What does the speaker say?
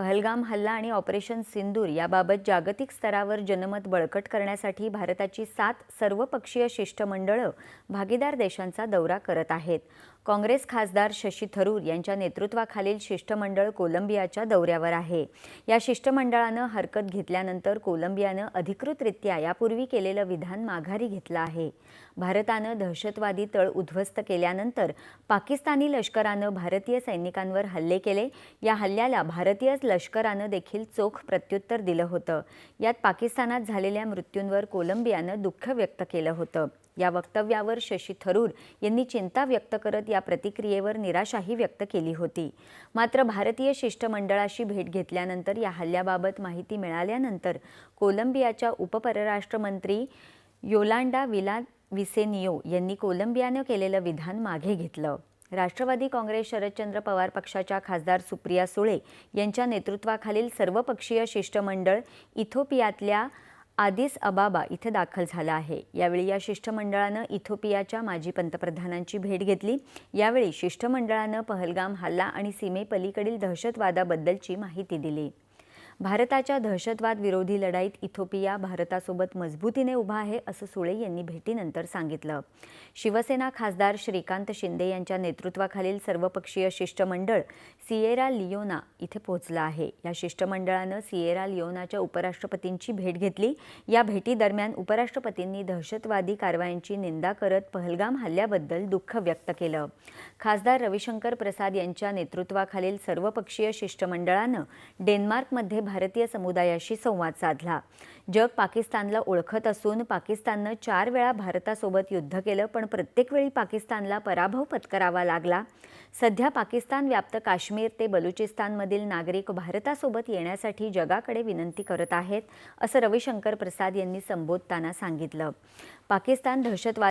पहलगाम हल्ला आणि ऑपरेशन सिंदूर याबाबत जागतिक स्तरावर जनमत बळकट करण्यासाठी भारताची सात सर्वपक्षीय शिष्टमंडळं भागीदार देशांचा दौरा करत आहेत. काँग्रेस खासदार शशी थरूर यांच्या नेतृत्वाखालील शिष्टमंडळ कोलंबियाच्या दौऱ्यावर आहे. या शिष्टमंडळानं हरकत घेतल्यानंतर कोलंबियानं अधिकृतरित्या यापूर्वी केलेलं विधान माघारी घेतलं आहे. भारतानं दहशतवादी तळ उद्ध्वस्त केल्यानंतर पाकिस्तानी लष्करानं भारतीय सैनिकांवर हल्ले केले. या हल्ल्याला भारतीय लष्करानं देखील चोख प्रत्युत्तर दिलं होतं. यात पाकिस्तानात झालेल्या मृत्यूंवर कोलंबियानं दुःख व्यक्त केलं होतं. या वक्तव्यावर शशी थरूर यांनी चिंता व्यक्त करत या प्रतिक्रियेवर निराशाही व्यक्त केली होती. मात्र भारतीय शिष्टमंडळाशी भेट घेतल्यानंतर या हल्ल्याबाबत माहिती मिळाल्यानंतर कोलंबियाच्या उपपरराष्ट्रमंत्री योलांडा विला विसेनियो यांनी कोलंबियानं केलेलं विधान मागे घेतलं. राष्ट्रवादी काँग्रेस शरदचंद्र पवार पक्षाच्या खासदार सुप्रिया सुळे यांच्या नेतृत्वाखालील सर्वपक्षीय शिष्टमंडळ इथोपियातल्या आदिस अबाबा इथे दाखल झालं आहे. यावेळी या शिष्टमंडळानं इथोपियाच्या माजी पंतप्रधानांची भेट घेतली. यावेळी शिष्टमंडळानं पहलगाम हल्ला आणि सीमेपलीकडील दहशतवादाबद्दलची माहिती दिली. भारताच्या दहशतवाद विरोधी लढाईत इथोपिया भारतासोबत मजबूतीने उभा आहे असं सुळे यांनी भेटीनंतर सांगितलं. शिवसेना खासदार श्रीकांत शिंदे यांच्या नेतृत्वाखालील सर्वपक्षीय शिष्टमंडळ सिएरा लिओना इथे पोहोचलं आहे. या शिष्टमंडळानं सिएरा लिओनाच्या उपराष्ट्रपतींची भेट घेतली. या भेटीदरम्यान उपराष्ट्रपतींनी दहशतवादी कारवायांची निंदा करत पहलगाम हल्ल्याबद्दल दुःख व्यक्त केलं. खासदार रविशंकर प्रसाद यांच्या नेतृत्वाखालील सर्वपक्षीय शिष्टमंडळानं डेन्मार्कमध्ये भारतीय समुदायाशी संवाद साधला. जग पाकिस्तानला ओळखत असून पाकिस्ताननं चार वेळा भारतासोबत युद्ध केलं पण प्रत्येक वेळी पाकिस्तानला पराभव पत्करावा लागला. सध्या पाकिस्तान व्याप्त काश्मीर ते बलुचिस्तानमधील नागरिक भारतासोबत येण्यासाठी जगाकडे विनंती करत आहेत असं रविशंकर प्रसाद यांनी संबोधताना सांगितलं. पाकिस्तान दहशतवाद